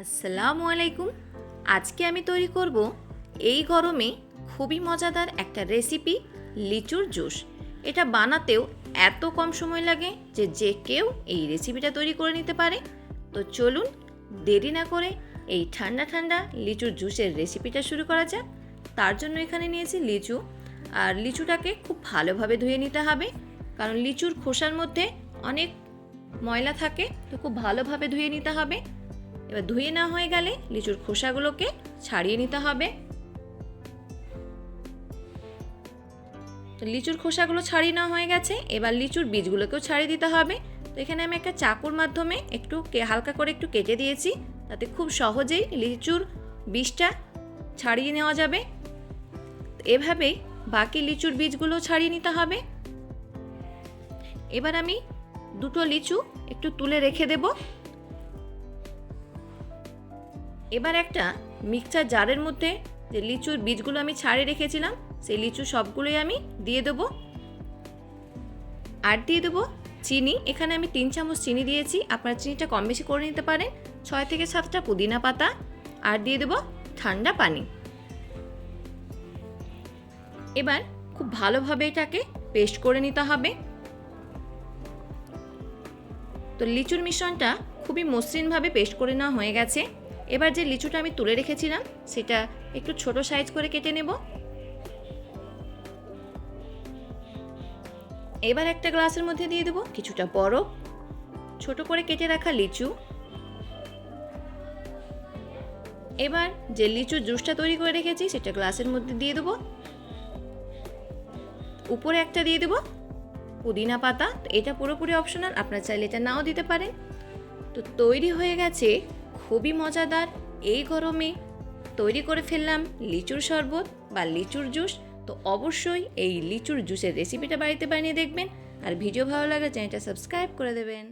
আসসালামু আলাইকুম আজকে আমি তৈরি করব এই গরমে খুবই মজাদার একটা রেসিপি, লিচুর জুস। এটা বানাতেও এত কম সময় লাগে যে যে কেউ এই রেসিপিটা তৈরি করে নিতে পারে। তো চলুন দেরি না করে এই ঠান্ডা ঠান্ডা লিচুর জুসের রেসিপিটা শুরু করা যাক। তার জন্য এখানে নিয়েছি লিচু। আর লিচুটাকে খুব ভালোভাবে ধুয়ে নিতে হবে। কারণ লিচুর খোসার মধ্যে অনেক ময়লা থাকে, তো খুব ভালোভাবে ধুয়ে নিতে হবে। এবার ধুয়ে না হয়ে গেলে লিচুর খোসাগুলোকে ছাড়িয়ে নিতে হবে। লিচুর খোসাগুলো ছাড়িয়ে নেওয়া হয়ে গেছে, এবার লিচুর বীজগুলোকেও ছাড়িয়ে দিতে হবে। তো এখানে আমি একটা চাকুর মাধ্যমে একটু হালকা করে একটু কেটে দিয়েছি, তাতে খুব সহজেই লিচুর বীজটা ছাড়িয়ে নেওয়া যাবে। এভাবেই বাকি লিচুর বীজগুলো ছাড়িয়ে নিতে হবে। এবার আমি দুটো লিচু একটু তুলে রেখে দেবো। এবার একটা মিক্সচার জারের মধ্যে যে লিচুর বীজগুলো আমি ছাড়িয়ে রেখেছিলাম, সেই লিচু সবগুলোই আমি দিয়ে দেবো। আর দিয়ে দেবো চিনি। এখানে আমি তিন চামচ চিনি দিয়েছি। আপনারা চিনিটা কম বেশি করে নিতে পারেন। ছয় থেকে সাতটা পুদিনা পাতা। আর দিয়ে দেবো ঠান্ডা পানি। এবার খুব ভালোভাবে এটাকে পেস্ট করে নিতে হবে। তো লিচুর মিশ্রণটা খুবই মসৃণভাবে পেস্ট করে নেওয়া হয়ে গেছে। এবার যে লিচুটা আমি তুলে রেখেছিলাম, সেটা একটু ছোট সাইজ করে কেটে নেব। এবার একটা গ্লাসের মধ্যে দিয়ে দেবো কিছুটা বরফ, ছোট করে কেটে রাখা লিচু। এবার যে লিচুর জুসটা তৈরি করে রেখেছি, সেটা গ্লাসের মধ্যে দিয়ে দেবো। উপরে একটা দিয়ে দেবো পুদিনা পাতা। এটা পুরোপুরি অপশনাল আপনারা চাইলে এটা নাও দিতে পারেন। তো তৈরি হয়ে গেছে খুবই মজাদার। এই গরমে তৈরি করে ফেললাম লিচুর শরবত বা লিচুর জুস। তো অবশ্যই এই লিচুর জুসের রেসিপিটা বাড়িতে বানিয়ে দেখবেন। আর ভিডিও ভালো লাগলে চ্যানেলটা সাবস্ক্রাইব করে দেবেন।